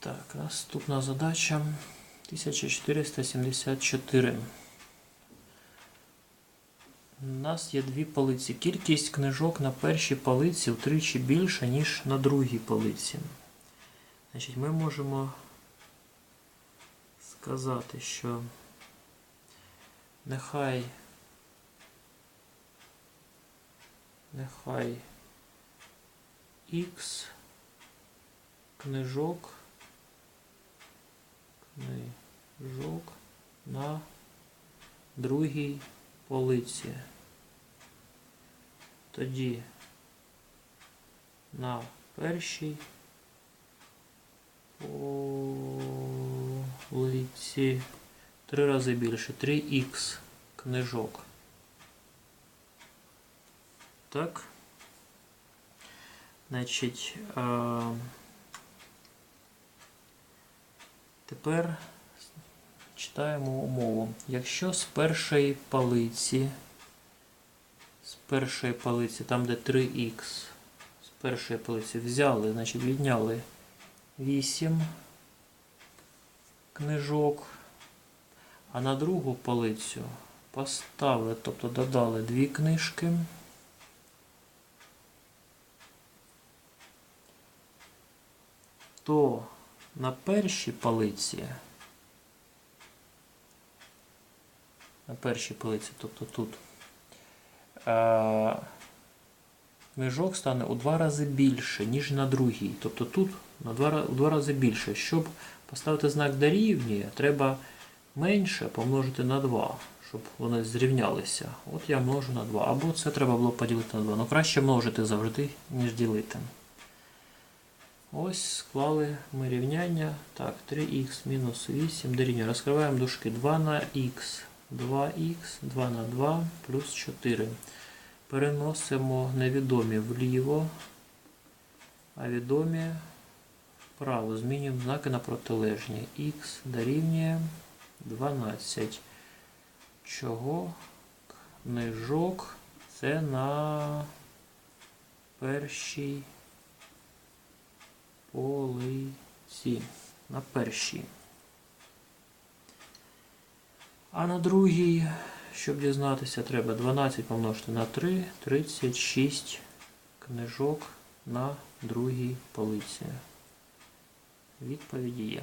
Так, наступна задача 1474. У нас є дві полиці. Кількість книжок на першій полиці втричі більша, ніж на другій полиці. Значить, ми можемо сказати, що нехай нехай X книжок книжок на другій полиці. Тоді на першій полиці три рази більше. 3х книжок. Так. Значить, а, тепер читаємо умову. Якщо з першої полиці, з першої полиці, там де 3х, з першої полиці взяли, значить відняли 8 книжок, а на другу полицю поставили, тобто додали дві книжки. то на першій полиці, на першій полиці, тобто тут, е, книжок стане у два рази більше, ніж на другій. Тобто тут на два, у два рази більше. Щоб поставити знак дорівнює, треба менше помножити на 2, щоб вони зрівнялися. От я множу на 2. Або це треба було поділити на 2. Ну краще множити завжди, ніж ділити. Ось склали ми рівняння. Так, 3х мінус 8 дорівнює. Розкриваємо дужки 2 на х, 2х, 2 на 2 плюс 4. Переносимо невідомі вліво, а відомі вправо. Змінюємо знаки на протилежні. х дорівнює 12. Чого книжок це на першій полиці. На першій. А на другій, щоб дізнатися, треба 12 помножити на 3, 36 книжок на другій полиці. Відповіді є.